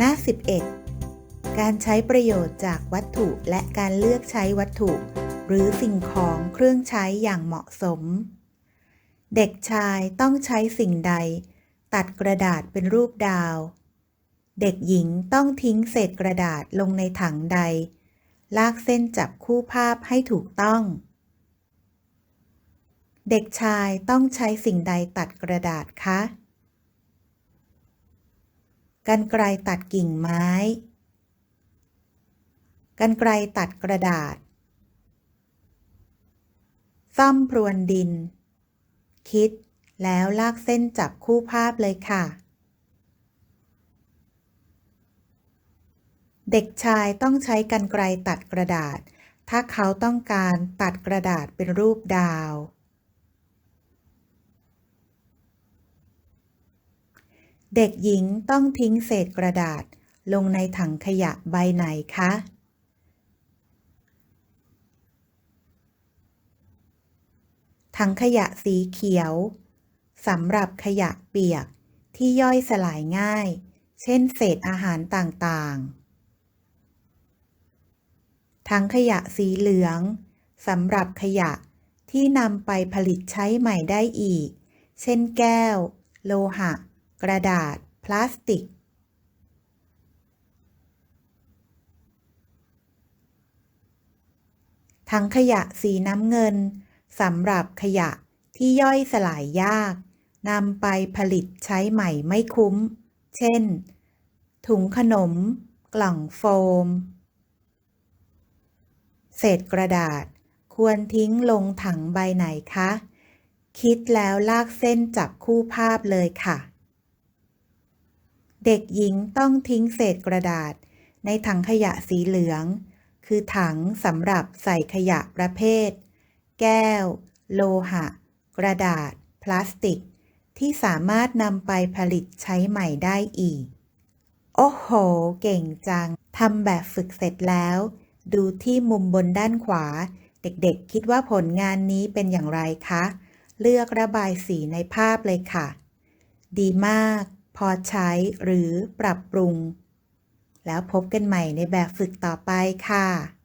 หน้า 11 การใช้ประโยชน์จากวัตถุและการเลือกใช้วัตถุ หรือสิ่งของเครื่องใช้อย่างเหมาะสม เด็กชายต้องใช้สิ่งใด ตัดกระดาษเป็นรูปดาว เด็กหญิงต้องทิ้งเศษกระดาษลงในถังใด ลากเส้นจับคู่ภาพให้ถูกต้อง เด็กชายต้องใช้สิ่งใดตัดกระดาษคะ กันไกรตัดกิ่งไม้ กันไกรตัดกระดาษ ซ่อมพรวนดิน คิดแล้วลากเส้นจับคู่ภาพเลยค่ะ เด็กชายต้องใช้กันไกรตัดกระดาษ ถ้าเขาต้องการตัดกระดาษเป็นรูปดาว เด็กหญิงต้องทิ้งเศษกระดาษลงในถังขยะใบไหนคะ ถังขยะสีเขียวสำหรับขยะเปียกที่ย่อยสลายง่าย เช่นเศษอาหารต่างๆ ถังขยะสีเหลืองสำหรับขยะที่นำไปผลิตใช้ใหม่ได้อีก เช่นแก้ว โลหะ กระดาษ พลาสติก ถังขยะสีน้ำเงินสำหรับขยะที่ย่อยสลายยากนำไปผลิตใช้ใหม่ไม่คุ้ม เช่น ถุงขนม กล่องโฟม เศษกระดาษควรทิ้งลงถังใบไหนคะ คิดแล้วลากเส้นจับคู่ภาพเลยค่ะ เด็กหญิงต้องทิ้งเศษกระดาษ ในถังขยะสีเหลือง คือถังสำหรับใส่ขยะประเภท แก้ว โลหะ กระดาษ พลาสติก ที่สามารถนำไปผลิตใช้ใหม่ได้อีก โอ้โห เก่งจังทำแบบฝึกเสร็จแล้ว ดูที่มุมบนด้านขวา เด็กๆ คิดว่าผลงานนี้เป็นอย่างไรคะ เลือกระบายสีในภาพเลยค่ะ ดีมาก พอใช้หรือปรับปรุง แล้วพบกันใหม่ในแบบฝึกต่อไปค่ะ